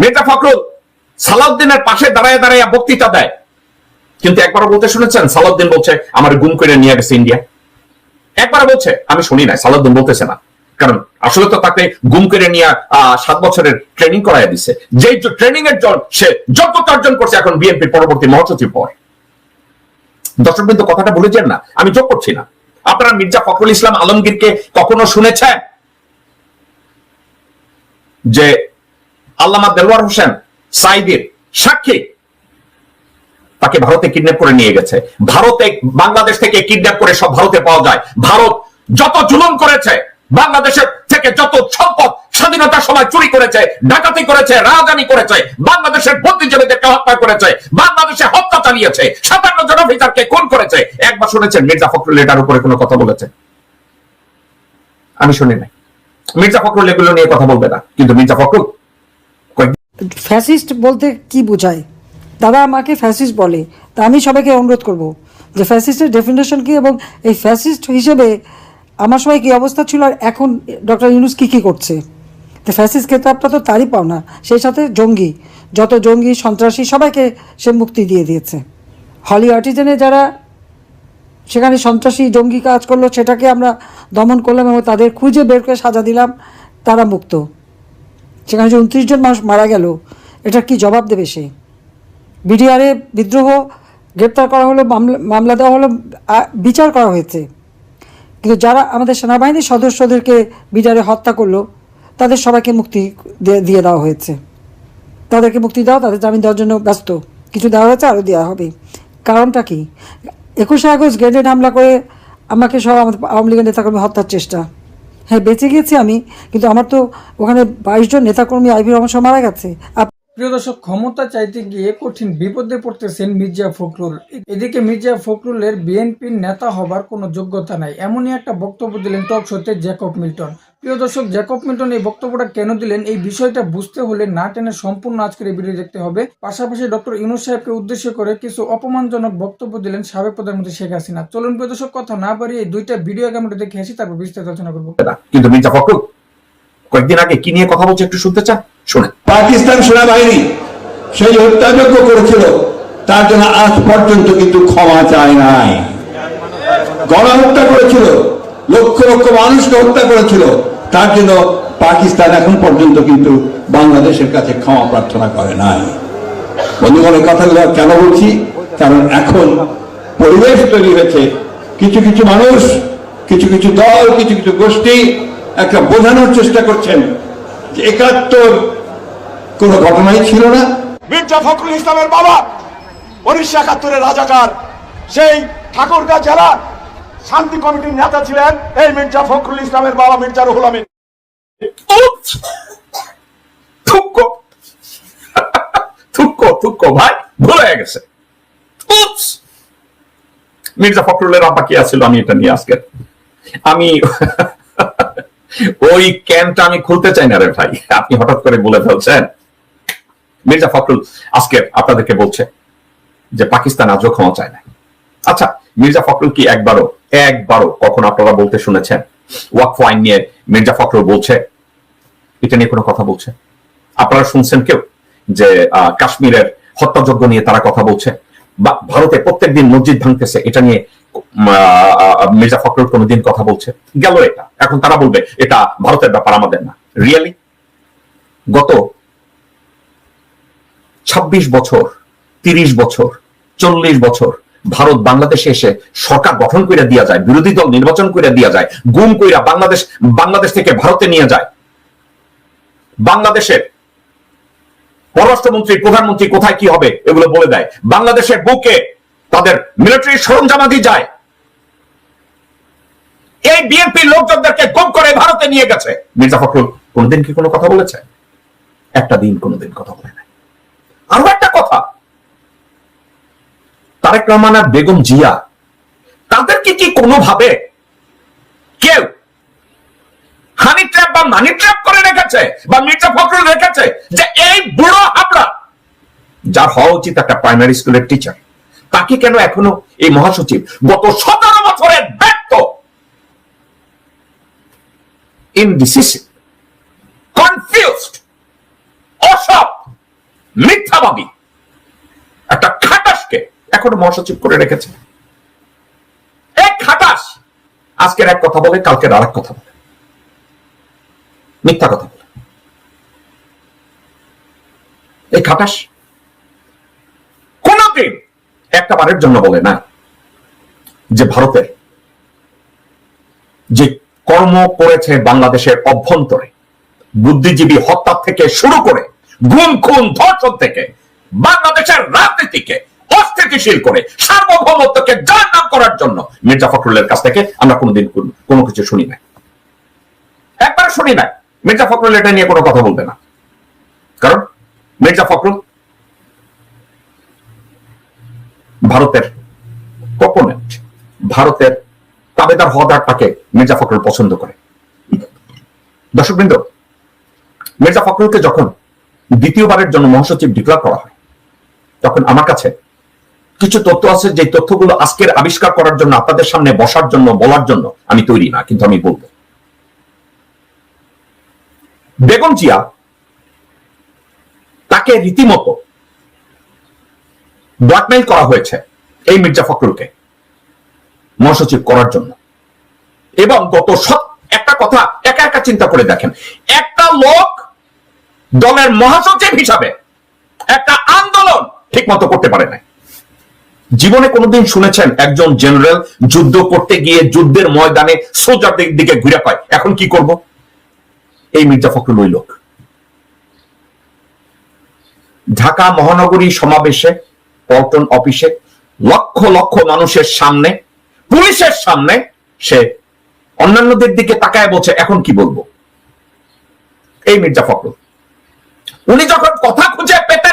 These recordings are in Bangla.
মির্জা ফখরুল সালাউদ্দিনের পাশে দাঁড়ায় দাঁড়ায় বক্তৃতা দেয়। কিন্তু একবার বলতে শুনেছেন? সালাউদ্দিন বলছে, আমার গুম করে নিয়ে গেছে ইন্ডিয়া। একবার বলছে, আমি শুনি নাই, সালাউদ্দিন বলতেছে না। কারণ আসলে তো তাকে গুম করে নিয়ে সাত বছরের ট্রেনিং করাই দিছে। যে ট্রেনিং এর জন্য সে যোগ্যতা অর্জন করছে এখন বিএনপির পরবর্তী মহাসচিব পর দর্শক বিন্দু, কথাটা ভুলে যান না, আমি যোগ করছি না। আপনারা মির্জা ফখরুল ইসলাম আলমগীরকে কখনো শুনেছেন? যে আল্লামা দেলোয়ার হোসেন সাইদের সাক্ষী। তাকে ভারতে কিডন্যাপ করে নিয়ে গেছে। ভারতে, বাংলাদেশ থেকে কিডন্যাপ করে সব ভারতে পাওয়া যায়। ভারত যত জুলুম করেছে, বাংলাদেশের থেকে যত সম্পদ স্বাধীনতার সময় চুরি করেছে, ডাকাতি করেছে, রাজধানী করেছে, বাংলাদেশের বুদ্ধিজীবীদেরকে হত্যা করেছে, বাংলাদেশে হত্যা চালিয়েছে, সাতান্ন জন অফিসারকে খুন করেছে। একবার শুনেছেন মির্জা ফখরুল এটার উপরে কোনো কথা বলেছে আমি শুনি নাই। মির্জা ফখরুল এগুলো নিয়ে কথা বলবে না। কিন্তু মির্জা ফখরুল ফ্যাসিস্ট বলতে কি বোঝায়? তারা আমাকে ফ্যাসিস্ট বলে, তা আমি সবাইকে অনুরোধ করব যে ফ্যাসিস্টের ডেফিনেশন কি এবং এই ফ্যাসিস্ট হিসেবে আমার সময় কি অবস্থা ছিল আর এখন ডক্টর ইউনুস কী কী করছে? তো ফ্যাসিস্ট খেতাবটা তো তারই পাওনা, সেই সাথে জঙ্গি, যত জঙ্গি, সন্ত্রাসী সবাইকে সে মুক্তি দিয়ে দিয়েছে। হলি আর্টিজেনে যারা সেখানে সন্ত্রাসী, জঙ্গি কাজ করল, সেটাকে আমরা দমন করলাম এবং তাদের খুঁজে বের করে সাজা দিলাম, তারা মুক্ত। সেখানে যে উনত্রিশ জন মানুষ মারা গেল, এটার কি জবাব দেবে সে? বিডিআরে বিদ্রোহ গ্রেপ্তার করা হলো, মামলা মামলা দেওয়া হলো বিচার করা হয়েছে। কিন্তু যারা আমাদের সেনাবাহিনীর সদস্যদেরকে বিডিআরে হত্যা করল, তাদের সবাইকে মুক্তি দিয়ে- দেওয়া হয়েছে। তাদেরকে মুক্তি দেওয়া তাদের জামিন দেওয়ার জন্য ব্যস্ত। কিছু দেওয়া হয়েছে, আরও দেওয়া হবে। কারণটা কি? একুশে আগস্ট গ্রেনেড হামলা করে আমাকে সহ আমাদের আওয়ামী লীগের নেতাকর্মী হত্যার চেষ্টা। হ্যাঁ বেঁচে গেছি আমি, কিন্তু আমার তো ওখানে বাইশ জন নেতাকর্মী আইভি রহমান মারা গেছে। প্রিয় দর্শক, ক্ষমতা চাইতে গিয়ে কঠিন বিপদে পড়তেছেন মির্জা ফখরুল। এদিকে মির্জা ফখরুলের বিএনপির নেতা হবার কোনো যোগ্যতা নাই, এমনই একটা বক্তব্য দিলেন টক শোতে জ্যাকব মিল্টন। প্রিয় দর্শক জ্যাকব মিল্টন এই বক্তব্যটা কেন দিলেন? এই বিষয়টা বুঝতে হলে না টেনে সম্পূর্ণ আজকের এই ভিডিও দেখতে হবে। পাশাপাশি ডক্টর ইউনুস সাহেবকে উদ্দেশ্য করে কিছু অপমানজনক বক্তব্য দিলেন সাবেক প্রধানমন্ত্রী শেখ হাসিনা। চলুন প্রিয় দর্শক কথা না বাড়িয়ে এই দুইটা ভিডিও আগে আমরা দেখে আসি তারপর বিস্তারিত আলোচনা করব। কিন্তু মির্জা ফখরুল কয়েকদিন আগে কি নিয়ে কথা বলছে একটু শুনতে চান? শুনে পাকিস্তান সেনাবাহিনী সেই হত্যাযজ্ঞ করেছিল তার জন্য আজ পর্যন্ত কিন্তু ক্ষমা চায় নাই। গণহত্যা করেছিল লক্ষ লক্ষ মানুষকে হত্যা করেছিল তার জন্য পাকিস্তান এখন পর্যন্ত কিন্তু বাংলাদেশের কাছে ক্ষমা প্রার্থনা করে নাই? বন্ধুগণের কথাগুলো কেন বলছি? কারণ এখন পরিবেশ তৈরি হয়েছে। কিছু কিছু মানুষ, কিছু কিছু দল, কিছু কিছু গোষ্ঠী একটা বোঝানোর চেষ্টা করছেন যে একাত্তর কোনো ঘটনাই ছিল না। মির্জা ফখরুল ইসলামের বাবা, উনিশশো একাত্তরের রাজাকার, সেই ঠাকুরগাঁ জেলা শান্তি কমিটির নেতা ছিলেন এই মির্জা ফখরুল ইসলামের বাবা মির্জা রুহুল আমিন। মির্জা ফখরুলের আব্বা কি আছিল আমি এটা নিয়ে আজকে? আমি ওই ক্যাম্পটা আমি খুলতে চাই না রে ভাই। আপনি হঠাৎ করে বলে ফেলছেন। মির্জা ফখরুল আজকে আপনাদেরকে বলছে যে পাকিস্তান আজও ক্ষমা চায় না আচ্ছা মির্জা ফখরুল কি একবারও একবারও কখন আপনারা বলতে শুনেছেন? ওয়াকফ আইন নিয়ে মির্জা ফখরুল বলছে? এটা নিয়ে কোনো কথা বলছে? আপনারা শুনছেন কেউ যে কাশ্মীরের হত্যাযজ্ঞ নিয়ে তারা কথা বলছে? বা ভারতে প্রত্যেকদিন মসজিদ ভাঙতেছে, এটা নিয়ে মির্জা ফখরুল কোনোদিন কথা বলছে? গেল এটা। এখন তারা বলবে, এটা ভারতের ব্যাপার, আমাদের না। রিয়েলি গত ছাব্বিশ বছর, তিরিশ বছর, চল্লিশ বছর ভারত বাংলাদেশে এসে সরকার গঠন করে দিয়া যায়, বিরোধী দল নির্বাচন করে দিয়া যায়, গুম কইরা বাংলাদেশ বাংলাদেশ থেকে ভারতে নিয়ে যায়। বাংলাদেশের পররাষ্ট্রমন্ত্রী, প্রধানমন্ত্রী কোথায় কি হবে এগুলো বলে দেয়। বাংলাদেশের বুকে তাদের মিলিটারি সরঞ্জামাদি যায়। এই বিএনপি লোকজনদেরকে গুম করে ভারতে নিয়ে গেছে। মির্জা ফখরুল কোনদিন কি কোনো কথা বলেছে? একটা দিন কোনোদিন কথা বলে নাই আরও একটা কথা তারেক রহমান আর বেগম জিয়া, তাদেরকে কি কোনোভাবে কেউ হানি ট্র্যাপ বা মানি ট্র্যাপ করে রেখেছে বা মির্জা ফখরুল রেখেছে যে এই বুড়ো হাবড়া, যার হওয়া উচিত একটা প্রাইমারি স্কুলের টিচার তাকে কেন এখনও এই মহাসচিব গত সতেরো বছরের ব্যর্থ? ইনডিসিসিভ কনফিউজড অসৎ, মিথ্যাবাদী। এখনও মহাসচিব করে রেখেছে। এক খাটাস আজকের এক কথা বলে, কালকের আর কথা বলে। মিথ্যা কথা বলে। এই খাটাস কোনদিন একটা বারের জন্য বলে না যে ভারতের যে কর্ম করেছে বাংলাদেশের অভ্যন্তরে, বুদ্ধিজীবী হত্যা থেকে শুরু করে, গুম, খুন, ধর্ষণ থেকে, বাংলাদেশের রাজনীতিকে অস্থিতিশীল করে, সার্বভৌমত্বকে যার নাম করার জন্য। মির্জা ফখরুলের কাছ থেকে আমরা কোনোদিন কোনো কিছু শুনি নাই। একবার শুনি নাই। মির্জা ফখরুল এটা নিয়ে কোনো কথা বলবে না। কারণ মির্জা ফখরুল ভারতের কপোনেন্ট ভারতের তাবেদার হওয়াদারটাকে মির্জা ফখরুল পছন্দ করে। দর্শকবৃন্দ, মির্জা ফখরুলকে যখন দ্বিতীয়বারের জন্য মহাসচিব ডিক্লার করা হয়, তখন আমার কাছে কিছু তথ্য আছে যে তথ্যগুলো আজকের আবিষ্কার করার জন্য, আপনাদের সামনে বসার জন্য, বলার জন্য আমি তৈরি না, কিন্তু আমি বলব। বেগম জিয়া তাকে রীতিমতো ব্ল্যাকমেইল করা হয়েছে এই মির্জা ফখরুলকে মহাসচিব করার জন্য। এবং গত সব একটা কথা একা একা চিন্তা করে দেখেন, একটা লোক দলের মহাসচিব হিসাবে একটা আন্দোলন ঠিক মতো করতে পারে নাই। জীবনে কোনোদিন শুনেছেন একজন জেনারেল যুদ্ধ করতে গিয়ে যুদ্ধের ময়দানে সোজাদের দিকে ঘুরে পায়। এখন কি করব? এই মির্জা ফখরুল ওই লোক। ঢাকা মহানগরী সমাবেশে, পল্টন অফিসে, লক্ষ লক্ষ মানুষের সামনে, পুলিশের সামনে সে অন্যান্যদের দিকে তাকায় বলছে, এখন কি বলব? এই মির্জা ফখরুল। উনি যখন কথা খুঁজে পেতেন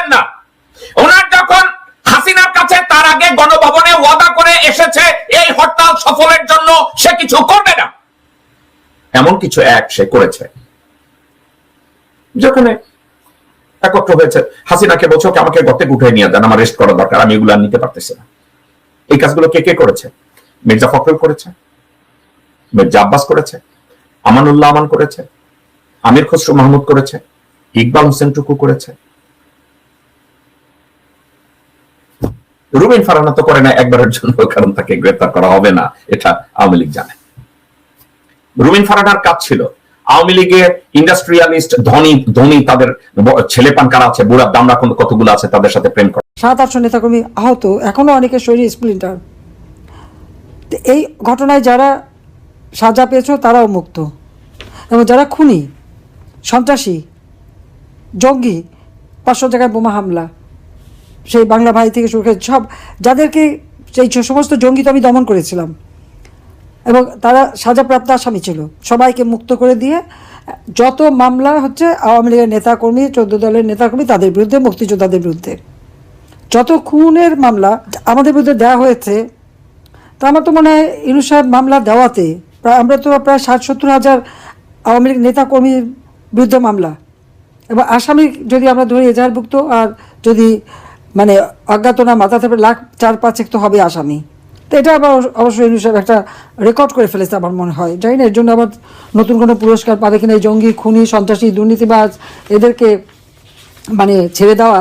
হাসিনার কাছে তার আগে গণভবনে ওয়াদা করে এসেছে, এই হরতাল সফলের জন্য সে কিছু করবে না। এমন কিছু এক সে করেছে, যেখানে একত্র হয়েছে, হাসিনাকে বলছো আমাকে গতে উঠে নিয়ে যান, আমার রেস্ট করা দরকার, আমি এগুলো নিতে পারতেছি না। এই কাজগুলো কে কে করেছে? মির্জা ফখরুল করেছে, মির্জা আব্বাস করেছে, আমানুল্লাহ আমান করেছে, আমির খসরু মাহমুদ করেছে, ইকবাল হোসেন টুকু করেছে রুবিন ফারানা তো করে না, একবারের জন্য, কারণ তাকে গ্রেপ্তার করা হবে না, এটা আওয়ামী লীগ জানে। রুবিন ফারানার কাজ ছিল, আওয়ামী লীগের ইন্ডাস্ট্রিয়ালিস্ট, ধনী ধনী তাদের ব- ছেলেপান কারা আছে বুড়া দামরা কোন- কতগুলো আছে তাদের সাথে প্রেম করে সাত আটশো নেতাকর্মী আহত এখনও অনেকের শরীরে স্প্লিন্টার। এই ঘটনায় যারা সাজা পেয়েছ, তারাও মুক্ত। এবং যারা খুনি, সন্ত্রাসী, জঙ্গি, পাঁচশো জায়গায় বোমা হামলা। সেই বাংলা ভাই থেকে শুরু করে সব যাদেরকে সেই সমস্ত জঙ্গি তো আমি দমন করেছিলাম। এবং তারা সাজাপ্রাপ্ত আসামি ছিল। সবাইকে মুক্ত করে দিয়ে, যত মামলা হচ্ছে, আওয়ামী লীগের নেতাকর্মী, চোদ্দ দলের নেতাকর্মী, তাদের বিরুদ্ধে, মুক্তিযোদ্ধাদের বিরুদ্ধে। যত খুনের মামলা আমাদের বিরুদ্ধে দেওয়া হয়েছে, তা আমার তো মনে হয় ইনু সাহেব মামলা দেওয়াতে প্রায় আমরা তো প্রায় ষাট সত্তর হাজার আওয়ামী লীগ নেতাকর্মীর বিরুদ্ধে মামলা। এবং আসামি যদি আমরা ধরি এজাহারভুক্ত আর যদি মানে অজ্ঞাতনা মাথা থেকে লাখ চার পাঁচেক তো হবে আসামি। তো এটা আবার অবশ্যই ইনু সাহেব একটা রেকর্ড করে ফেলেছে আমার মনে হয়। জানি না, এর জন্য আবার নতুন কোনো পুরস্কার পাবে কিনা, এই জঙ্গি, খুনি, সন্ত্রাসী, দুর্নীতিবাজ, এদেরকে মানে ছেড়ে দেওয়া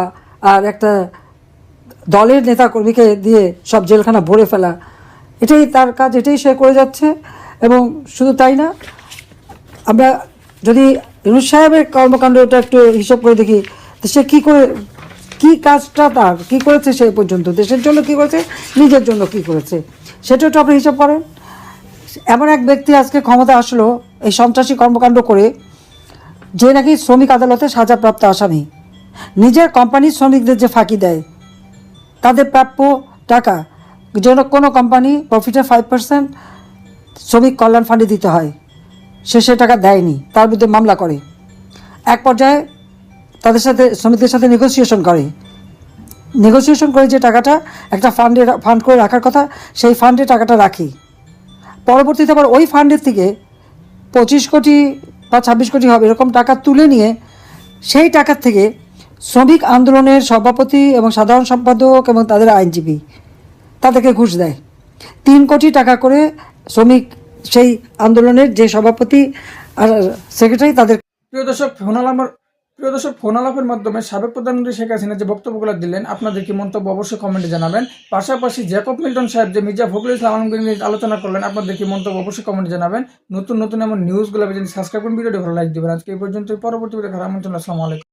আর একটা দলের নেতা কর্মীকে দিয়ে সব জেলখানা ভরে ফেলা, এটাই তার কাজ, এটাই সে করে যাচ্ছে। এবং শুধু তাই না, আমরা যদি ইনুস সাহেবের কর্মকাণ্ডটা একটু হিসাব করে দেখি, তো সে কী করে কি কাজটা তার? কি করেছে সে পর্যন্ত? দেশের জন্য কি করেছে? নিজের জন্য কি করেছে? সেটা একটু আপনি হিসাব করেন। এমন এক ব্যক্তি আজকে ক্ষমতা আসলো, এই সন্ত্রাসী কর্মকাণ্ড করে, যে নাকি শ্রমিক আদালতে সাজাপ্রাপ্ত আসামি। নিজের কোম্পানির শ্রমিকদের যে ফাঁকি দেয়, তাদের প্রাপ্য টাকা, যেন কোনো কোম্পানি প্রফিটের ফাইভ পার্সেন্ট শ্রমিক কল্যাণ ফান্ডে দিতে হয়। সে সে টাকা দেয়নি, তার বিরুদ্ধে মামলা করে। এক পর্যায়ে তাদের সাথে, শ্রমিকদের সাথে নেগোসিয়েশন করে। নেগোসিয়েশন করে যে টাকাটা একটা ফান্ডে ফান্ড করে রাখার কথা, সেই ফান্ডে টাকাটা রাখি। পরবর্তীতে আবার ওই ফান্ডের থেকে পঁচিশ কোটি বা ছাব্বিশ কোটি হবে এরকম টাকা তুলে নিয়ে, সেই টাকার থেকে শ্রমিক আন্দোলনের সভাপতি এবং সাধারণ সম্পাদক এবং তাদের আইনজীবী তাদেরকে ঘুষ দেয়। তিন কোটি টাকা করে শ্রমিক সেই আন্দোলনের যে সভাপতি আর সেক্রেটারি তাদের প্রিয় দর্শক শোনালাম প্রিয় দর্শক, ফোন আলাপের মাধ্যমে সাবেক প্রধানমন্ত্রী শেখ হাসিনা যে বক্তব্যগুলো দিলেন, আপনাদের কি মন্তব্য অবশ্যই কমেন্টে জানাবেন। পাশাপাশি জ্যাকব মিল্টন সাহেব যে মির্জা ফখরুল ইসলাম আলমগীর নিয়ে আলোচনা করলেন, আপনাদের কি মন্তব্য অবশ্যই কমেন্টে জানাবেন। নতুন নতুন এমন নিউজগুলো যদি সাবস্ক্রাইব করুন, ভিডিওটি ভালো লাইক দেবেন। আজকে এই পর্যন্ত পরবর্তী ভিডিও আসসালামু আলাইকুম।